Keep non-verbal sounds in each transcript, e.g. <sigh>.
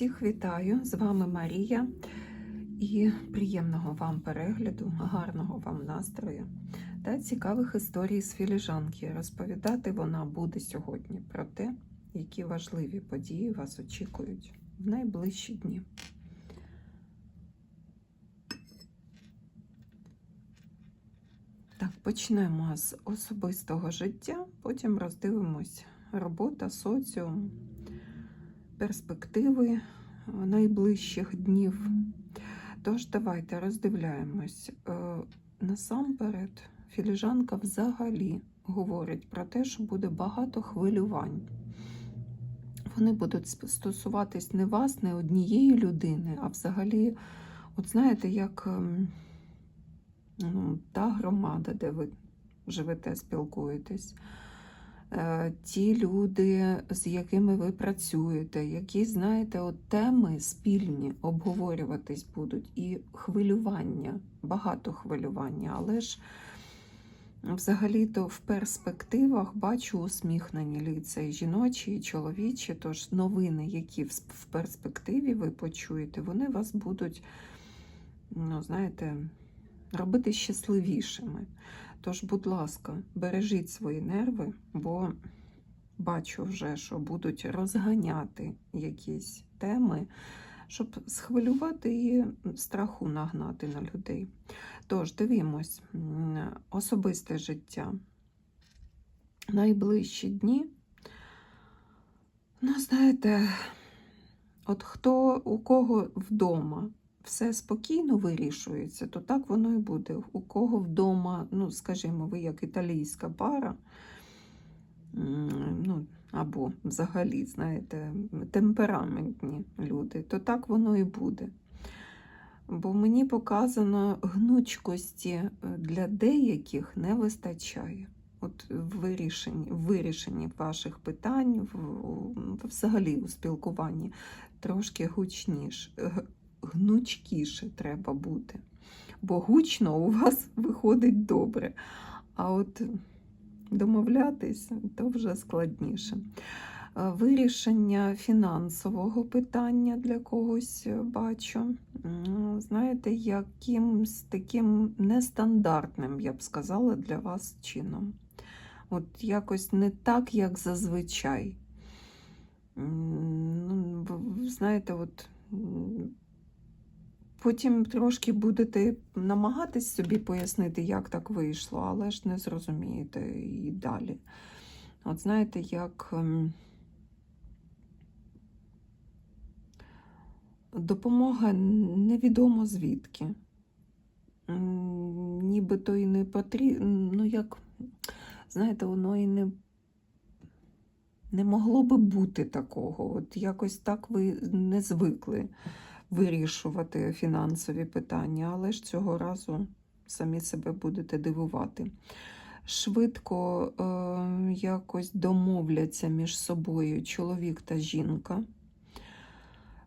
Всіх вітаю! З вами Марія і приємного вам перегляду, гарного вам настрою та цікавих історій з філіжанки. Розповідати вона буде сьогодні про те, які важливі події вас очікують в найближчі дні. Так, почнемо з особистого життя, потім роздивимось робота, соціум, перспективи найближчих днів. Тож, давайте роздивляємось. Е, Насамперед, філіжанка взагалі говорить про те, що буде багато хвилювань. Вони будуть стосуватись не вас, не однієї людини, а взагалі, от знаєте, як ем, ну, та громада, де ви живете, спілкуєтесь. Е, ті люди, з якими ви працюєте, які, знаєте, от теми спільні обговорюватись будуть, і хвилювання, багато хвилювання, але ж взагалі-то в перспективах бачу усміхнені ліця і жіночі, і чоловічі, тож новини, які в перспективі ви почуєте, вони вас будуть, ну, знаєте, робити щасливішими. Тож, будь ласка, бережіть свої нерви, бо бачу вже, що будуть розганяти якісь теми, щоб схвилювати і страху нагнати на людей. Тож, дивімось, особисте життя. Найближчі дні. Ну, знаєте, от хто у кого вдома все спокійно вирішується, то так воно і буде. У кого вдома, ну, скажімо, ви як італійська пара, ну, або взагалі, знаєте, темпераментні люди, то так воно і буде. Бо мені показано гнучкості е, для деяких не вистачає. От в вирішенні, ваших питань, в, взагалі у спілкуванні трошки гучніше, гнучкіше треба бути. Бо гучно у вас <laughs> виходить добре. А от домовлятись то вже складніше. Вирішення фінансового питання для когось бачу. Знаєте, якимсь таким нестандартним, я б сказала, для вас чином. От якось не так, як зазвичай. Ну, Знаєте, от Потім трошки будете намагатись собі пояснити, як так вийшло, але ж не зрозумієте і далі. От знаєте, як ем, допомога невідомо звідки. Нібито і не потрібно, ну як, знаєте, воно і не не могло би бути такого. От якось так ви не звикли вирішувати фінансові питання, але ж цього разу самі себе будете дивувати. Швидко е, якось домовляться між собою чоловік та жінка.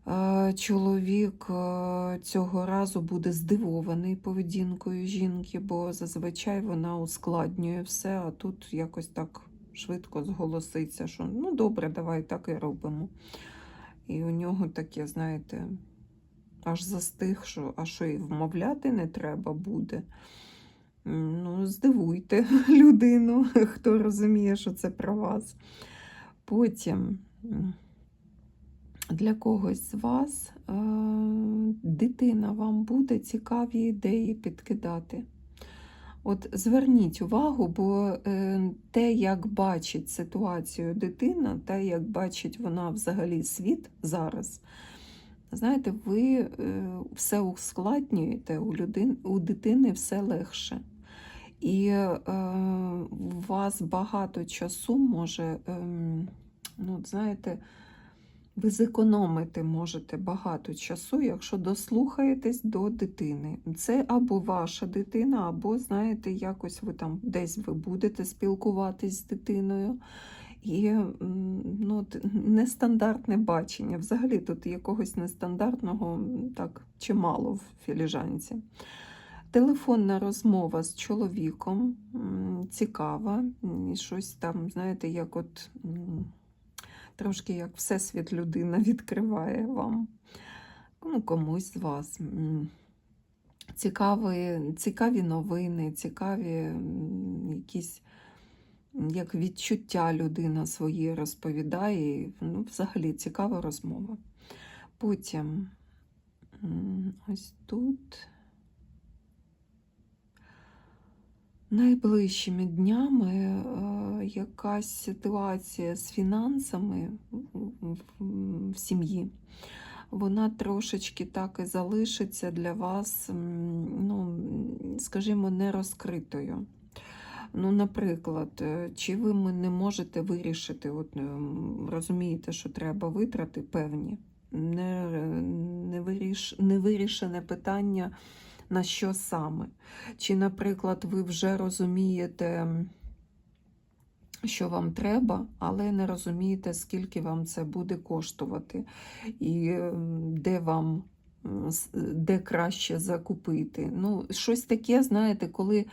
Е, чоловік е, цього разу буде здивований поведінкою жінки, бо зазвичай вона ускладнює все, а тут якось так швидко зголоситься, що ну добре, давай так і робимо. І у нього таке, знаєте, аж застиг, що а що і вмовляти не треба буде. Ну, Здивуйте <laughs> людину, хто розуміє, що це про вас. Потім для когось з вас е дитина вам буде цікаві ідеї підкидати. От Зверніть увагу, бо е те, як бачить ситуацію дитина, те, як бачить вона взагалі світ зараз, Знаєте, ви е, все ускладнюєте, у людини, у дитини все легше. І е, у вас багато часу може, е, ну, знаєте, ви зекономити можете багато часу, якщо дослухаєтесь до дитини. Це або ваша дитина, або, знаєте, якось ви там десь ви будете спілкуватись з дитиною. І ну, нестандартне бачення. Взагалі тут якогось нестандартного так чимало в філіжанці. Телефонна розмова з чоловіком цікава. І щось там, знаєте, як от трошки як Всесвіт людина <laughs> відкриває вам. Ну, комусь з вас. Цікаві, цікаві новини, цікаві якісь як відчуття людина свої розповідає. Ну, взагалі цікава розмова. Потім ось тут. Найближчими днями е, якась ситуація з фінансами в- сім'ї, вона трошечки так і залишиться для вас, ну, скажімо, не розкритою. Ну, наприклад, е, чи ви не можете вирішити, от, ем, розумієте, що треба витрати певні, не, не, виріш, не вирішене питання, на що саме. Чи, наприклад, ви вже розумієте, що вам треба, але не розумієте, скільки вам це буде коштувати, і де вам де краще закупити. Ну, щось таке, знаєте, коли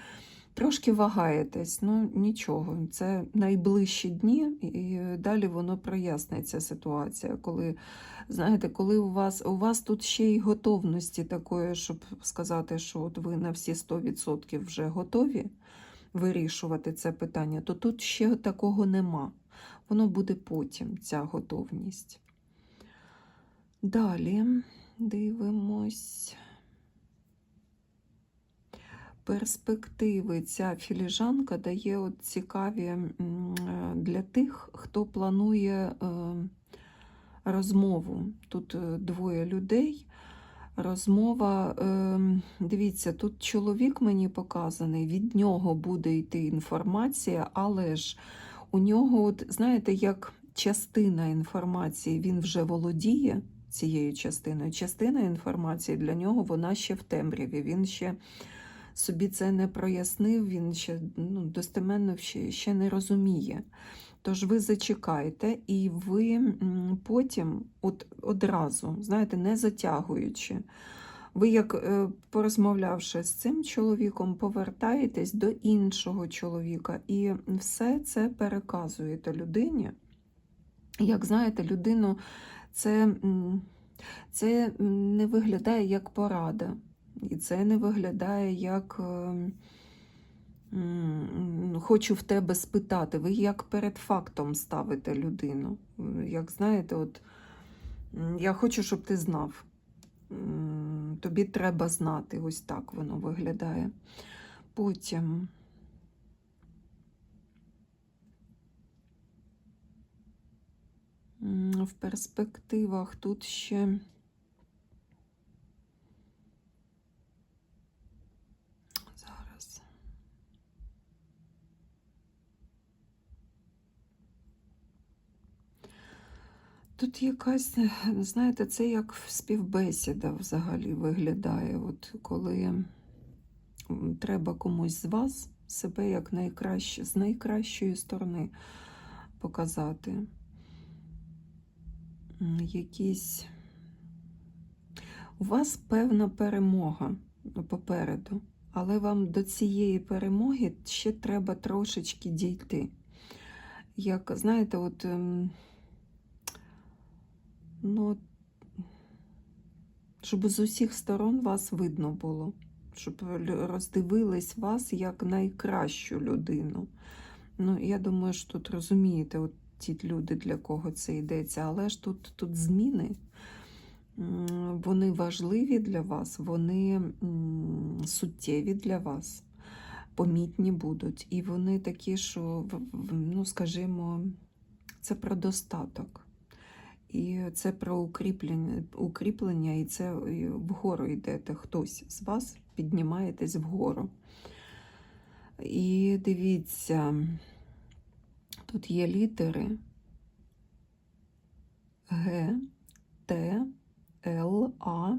трошки вагаєтесь, ну нічого, це найближчі дні, і далі воно проясниться ситуація. Коли, знаєте, коли у вас, у вас тут ще й готовності такої, щоб сказати, що от ви на всі 100% вже готові вирішувати це питання, то тут ще такого нема. Воно буде потім, ця готовність. Далі дивимось. Перспективи ця філіжанка дає от цікаві е, для тих, хто планує е, розмову. Тут е, двоє людей. Розмова, дивіться, тут чоловік мені показаний, від нього буде йти інформація, але ж у нього, от, знаєте, як частина інформації він вже володіє цією частиною. Частина інформації для нього вона ще в темряві. Він ще собі це не прояснив, він ще ну, достеменно ще, ще не розуміє. Тож ви зачекайте, і ви потім, от одразу, знаєте, не затягуючи, ви, як е, порозмовлявши з цим чоловіком, повертаєтесь до іншого чоловіка і все це переказуєте людині. Як знаєте, людину це, це не виглядає як порада. І це не виглядає як е, хочу в тебе спитати. Ви як перед фактом ставите людину. Як знаєте, от я хочу, щоб ти знав. Тобі треба знати. Ось так воно виглядає. Потім. В перспективах тут ще. Зараз. Тут якась, знаєте, це як співбесіда взагалі виглядає. От коли треба комусь з вас себе як найкраще, з найкращої сторони показати. Якісь у вас певна перемога попереду, але вам до цієї перемоги ще треба трошечки дійти. Як, знаєте, от, ем, ну, щоб з усіх сторон вас видно було, щоб роздивились вас як найкращу людину. Ну, я думаю, що тут розумієте, от ті люди, для кого це йдеться, але ж тут, тут зміни. Вони важливі для вас, вони суттєві для вас, помітні будуть. І вони такі, що, ну, скажімо, це про достаток. І це про укріплення, укріплення і це вгору йдете. Хтось з вас піднімаєтесь вгору. І дивіться, тут є літери Г, Т, Л, А,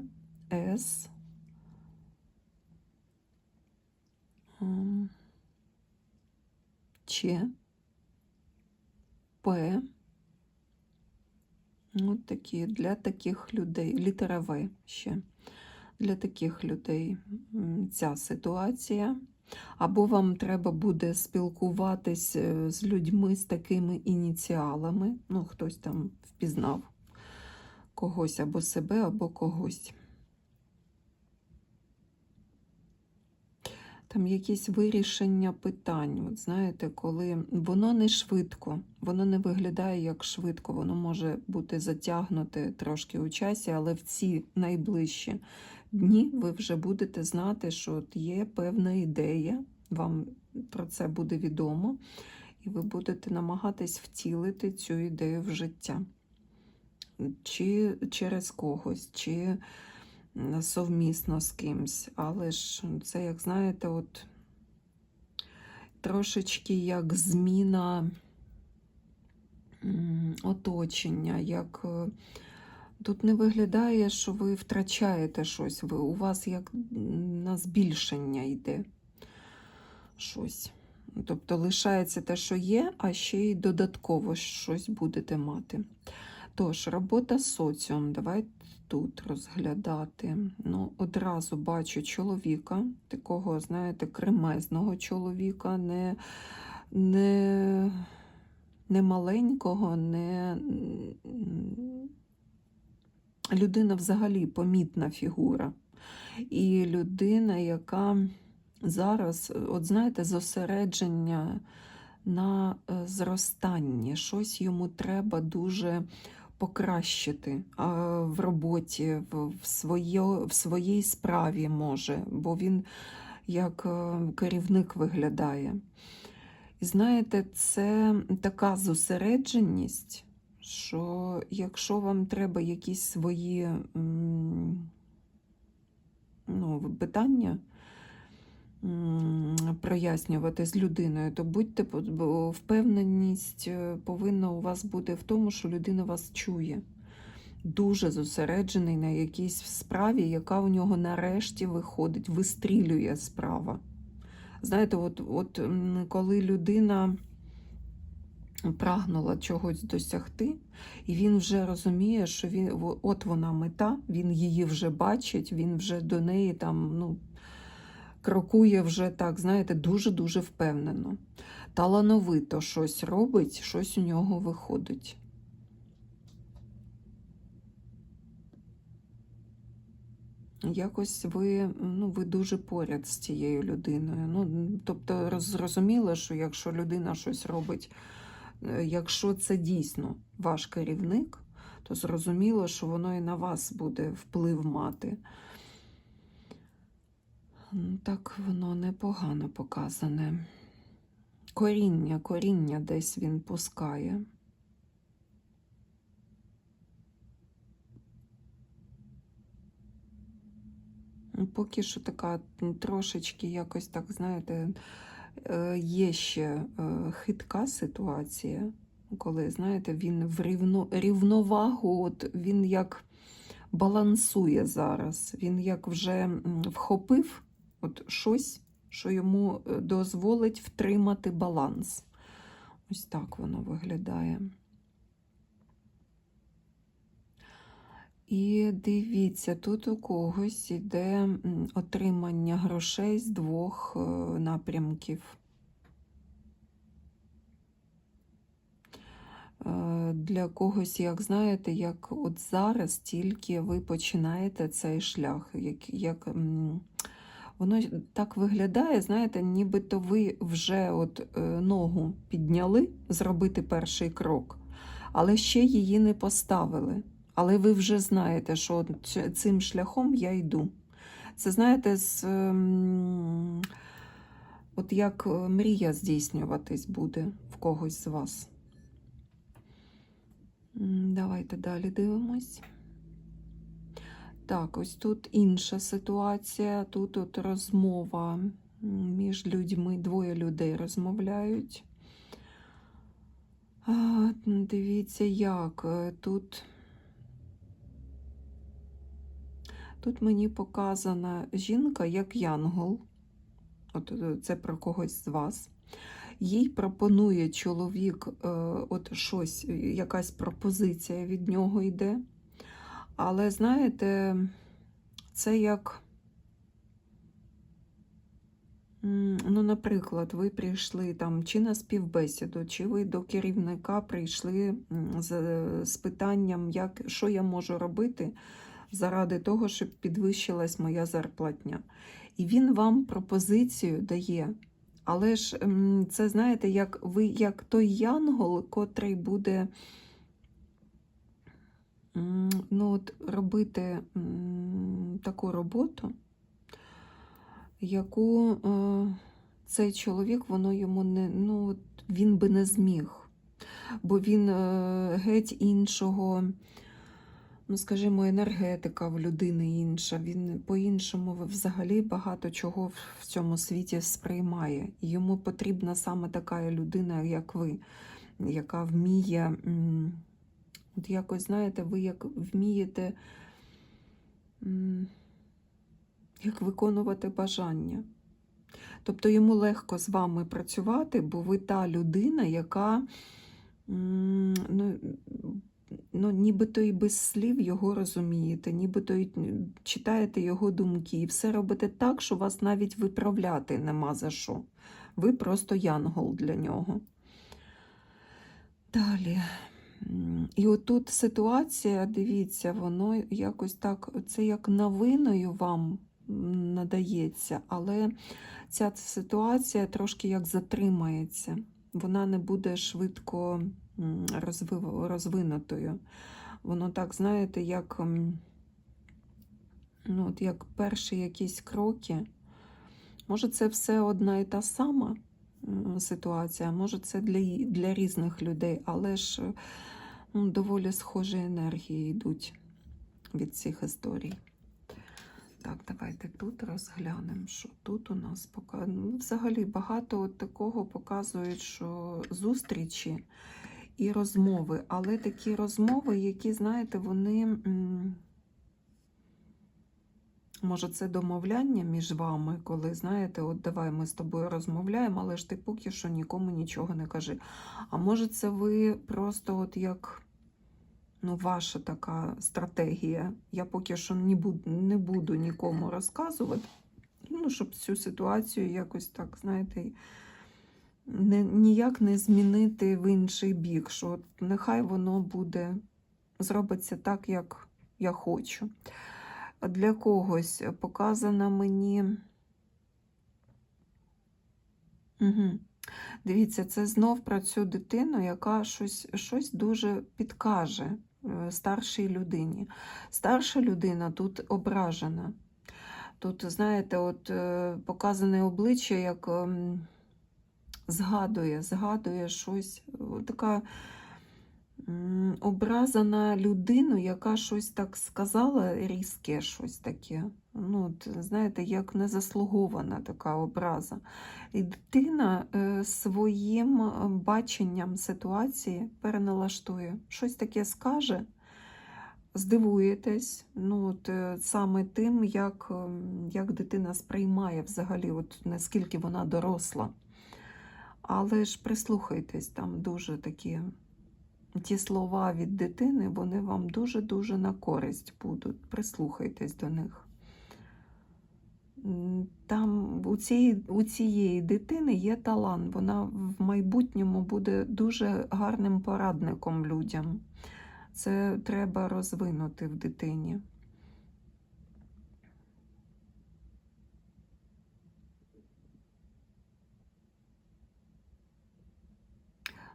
С. Ч, П. От такі для таких людей. Літера В ще. Для таких людей ця ситуація. Або вам треба буде спілкуватись е, з людьми з такими ініціалами. Ну, хтось там впізнав когось або себе, або когось. Там якісь вирішення питань. От знаєте, коли воно не швидко, воно не виглядає як швидко, воно може бути затягнуте трошки у часі, але в ці найближчі дні ви вже будете знати, що от є певна ідея, вам про це буде відомо, і ви будете намагатись втілити цю ідею в життя. Чи через когось, чи совмісно з кимсь. Але ж це, як знаєте, от трошечки як зміна оточення, як е, тут не виглядає, що ви втрачаєте щось, ви, у вас як на збільшення йде щось. Тобто лишається те, що є, а ще й додатково щось будете мати. Тож, робота з соціум. Давайте тут розглядати. Ну, одразу бачу чоловіка, такого, знаєте, кремезного чоловіка, не, не, не маленького, не людина взагалі помітна фігура. І людина, яка зараз, от знаєте, зосередження на е, зростанні. Щось йому треба дуже покращити в роботі, в, своє, в своїй справі може, бо він як е, керівник виглядає. І знаєте, це така зосередженість, що якщо вам треба якісь свої ну, питання, прояснювати з людиною, то будьте впевненість е, повинна у вас бути в тому, що людина вас чує. Дуже зосереджений на якійсь справі, яка у нього нарешті виходить, вистрілює справа. Знаєте, от, от коли людина прагнула чогось досягти, і він вже розуміє, що він, от вона мета, він її вже бачить, він вже до неї там, ну, крокує вже так, знаєте, дуже-дуже впевнено. Талановито щось робить, щось у нього виходить. Якось ви, ну, ви дуже поряд з цією людиною. Ну, тобто зрозуміло, що якщо людина щось робить, е, якщо це дійсно ваш керівник, то зрозуміло, що воно і на вас буде вплив мати. Так воно непогано показане. Коріння, коріння десь він пускає. Ну, Поки що така трошечки якось так, знаєте, е, є ще е, хитка ситуація, коли, знаєте, він в рівно, рівновагу, от він як балансує зараз, він як вже вхопив от щось, що йому е, дозволить втримати баланс. Ось так воно виглядає. І дивіться, тут у когось іде отримання грошей з двох е, напрямків. Е, Для когось, як знаєте, як от зараз тільки ви починаєте цей шлях, як, як воно так виглядає, знаєте, нібито ви вже от е, ногу підняли зробити перший крок, але ще її не поставили. Але ви вже знаєте, що цим шляхом я йду. Це знаєте, з, ем, от як е, мрія здійснюватись буде в когось з вас. Давайте далі дивимось. Так, ось тут інша ситуація. Тут от розмова між людьми, двоє людей розмовляють. Дивіться, як е, тут. Тут мені показана жінка як янгол. От е, це про когось з вас. Їй пропонує чоловік, е, от щось, якась пропозиція від нього йде. Але знаєте, це як Ну, наприклад, ви прийшли там чи на співбесіду, чи ви до керівника прийшли з, з питанням, як, що я можу робити заради того, щоб підвищилась моя зарплатня. І він вам пропозицію дає. Але ж це знаєте, як ви як той янгол, котрий буде ну, от, робити таку роботу, яку е, цей чоловік, воно йому не, ну, він би не зміг. Бо він е, геть іншого, ну, скажімо, енергетика в людини інша. Він по-іншому взагалі багато чого в- цьому світі сприймає. Йому потрібна саме така людина, як ви, яка вміє, от якось, знаєте, ви як вмієте. як виконувати бажання. Тобто йому легко з вами працювати, бо ви та людина, яка ну, ну, нібито і без слів його розумієте, нібито і читаєте його думки, і все робите так, що вас навіть виправляти нема за що. Ви просто янгол для нього. Далі. І отут ситуація, дивіться, воно якось так, це як новиною вам надається, але ця ситуація трошки як затримається. Вона не буде швидко розвинутою. Воно так, знаєте, як, ну, от як перші якісь кроки. Може, це все одна і та сама ситуація, може, це для, для різних людей, але ж ну, доволі схожі енергії йдуть від цих історій. Так, давайте тут розглянемо, що тут у нас пока... ну, взагалі багато от такого показують, що зустрічі і розмови, але такі розмови, які, знаєте, вони. Може, це домовляння між вами, коли, знаєте, от давай ми з тобою розмовляємо, але ж ти поки що нікому нічого не кажи. А може, це ви просто от як ну, ваша така стратегія. Я поки що не буду, не буду нікому розказувати, ну, щоб цю ситуацію якось так, знаєте, не, ніяк не змінити в інший бік, що от нехай воно буде, зробиться так, як я хочу. Для когось показано мені. Угу. Дивіться, це знов про цю дитину, яка щось, щось дуже підкаже е, старшій людині. Старша людина тут ображена. Тут, знаєте, от е, показане обличчя, як ем, згадує, згадує щось. Така образа людину, яка щось так сказала, різке щось таке. Ну, от, знаєте, як незаслугована така образа. І дитина е, своїм е, баченням ситуації переналаштує. Щось таке скаже, здивуєтесь, ну, от, е, саме тим, як, як дитина сприймає взагалі, от, наскільки вона доросла. Але ж прислухайтесь, там дуже такі ті слова від дитини, вони вам дуже-дуже на користь будуть. Прислухайтесь до них. Там у цієї, у цієї дитини є талант. Вона в майбутньому буде дуже гарним порадником людям. Це треба розвинути в дитині.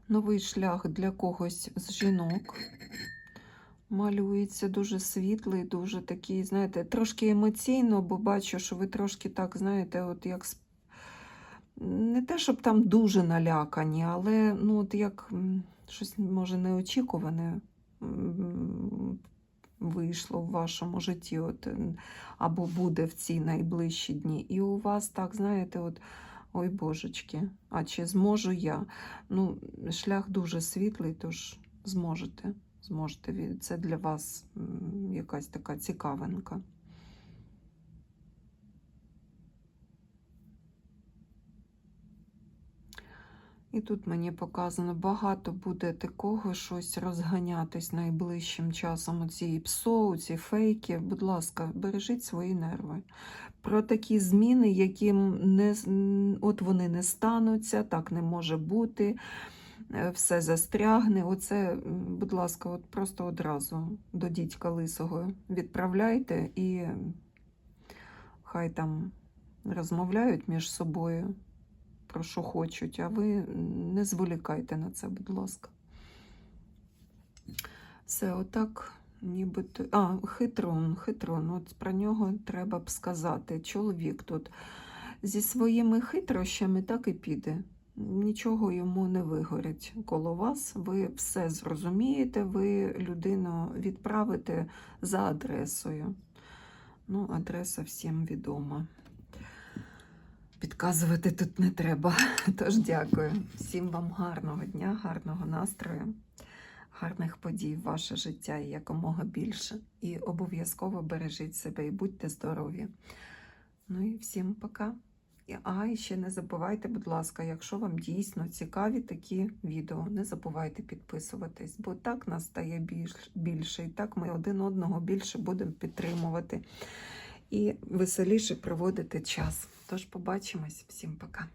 Новий шлях для когось з жінок малюється дуже світлий, дуже такий, знаєте, трошки емоційно, бо бачу, що ви трошки так, знаєте, от як не те, щоб там дуже налякані, але ну, от як щось може неочікуване вийшло в вашому житті, от, або буде в ці найближчі дні. І у вас так, знаєте, от. Ой, божечки, а чи зможу я? Ну, шлях дуже світлий, тож зможете. Зможете. Це для вас якась така цікавинка. І тут мені показано, багато буде такого щось розганятись найближчим часом. Оці псо, ці фейки. Будь ласка, бережіть свої нерви. Про такі зміни, які не от вони не стануться, так не може бути. е, Все застрягне. Оце, будь ласка, от просто одразу до дідька лисого відправляйте і хай там розмовляють між собою про що хочуть, а ви не зволікайте на це, будь ласка. Все, отак, нібито. А, хитрон, хитрон. От про нього треба б сказати. Чоловік тут зі своїми хитрощами так і піде. Нічого йому не вигорить коло вас. Ви все зрозумієте, ви людину відправите за адресою. Ну, адреса всім відома. Підказувати тут не треба. <laughs> Тож дякую. Всім вам гарного дня, гарного настрою, гарних подій в ваше життя і якомога більше. І обов'язково бережіть себе і будьте здорові. Ну і всім пока. А, і ще не забувайте, будь ласка, якщо вам дійсно цікаві такі відео, не забувайте підписуватись, бо так нас стає більш, більше, і так ми один одного більше будемо підтримувати і веселіше проводити час. Тож побачимось. Всім пока.